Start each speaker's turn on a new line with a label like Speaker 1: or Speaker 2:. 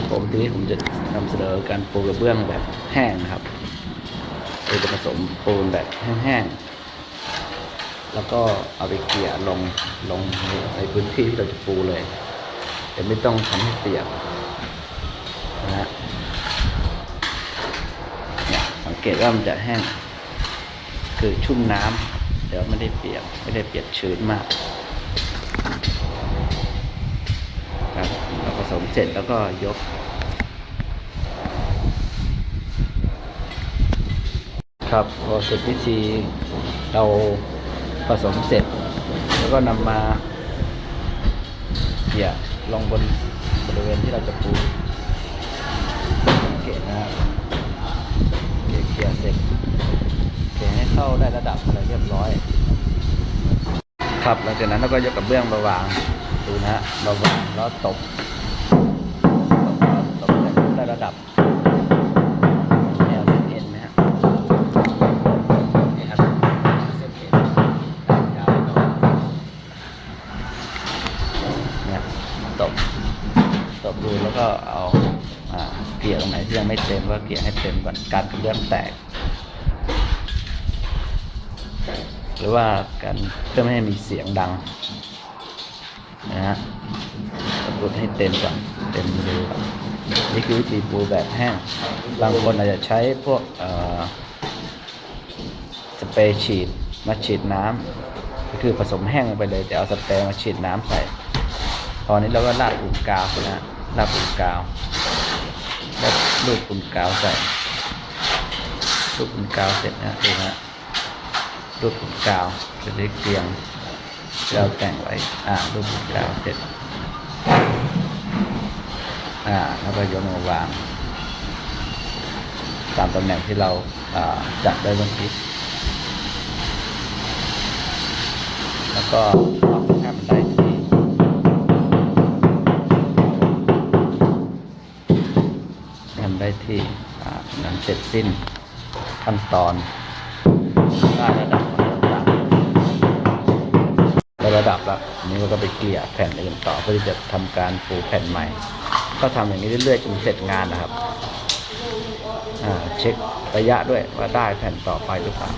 Speaker 1: ครับผมทีนี้ผมจะนำเสนอการปูกระเบื้องแบบแห้งนะครับเราจะผสมปูนแบบแห้งๆแล้วก็เอาไปเกลี่ยลงลงในพื้นที่ที่เราจะปูเลยแต่ไม่ต้องทำให้เปียกนะฮะสังเกตว่ามันจะแห้ง คือชุ่มน้ำเดี๋ยวไม่ได้เปียกไม่ได้เปียกชื้นมาก ครับ เสร็จแล้วก็ยก ครับพอเสร็จพิธีเราผสมเสร็จ แล้วก็นำมาเนี่ยลงบนบริเวณที่เราจะปูสังเกตนะครับเคลียร์เสร็จเคลียร์ให้เข้าได้ระดับอะไรเรียบร้อย ครับหลังจากนั้นเราก็ยกกระเบื้องมาวางดูนะฮะมาวางแล้วตบ บดูแล้วก็เอาอเกลี่ยตรงไหนที่ยังไม่เต็มก็เกลี่ยให้เต็มก่อนการกระเบื้องแตก หรือว่าการเพื่อไม่ให้มีเสียงดังนะฮะกดให้เต็มก่อนเต็มรูก่อนนี่คือวิธีปูแบบแห้งบางคนอาจจะใช้พวกสเปรย์ฉีดมาฉีดน้ำก็คือผสมแห้งไปเลยแต่เอาสเปรย์มาฉีดน้ำใส่ ตอนนี้เราก็ราดปุ่นกาวนะฮะ ราดปุ่นกาวแล้วลูบปุ่นกาวใส่ลูบปุ่นกาวเสร็จนะดูนะรูปปุ่มกาวจะได้เรียงที่เราแต่งไว้ อ่า รูปปุ่มกาวเสร็จ อ่า แล้วก็ยกมาวาง ตามตำแหน่งที่เราอ่าจัดได้เมื่อกี้แล้วก็ปรับให้มันได้ ได้ที่หลังเสร็จสิ้นขั้นตอนได้ระดับได้ระดับแล้วนี่เราก็ไปเกลี่ยแผ่นอื่นต่อเพื่อที่จะทำการปูแผ่นใหม่ ก็ทำอย่างนี้เรื่อยๆจนเสร็จงานนะครับเช็คระยะด้วยว่าได้แผ่นต่อไปหรือเปล่า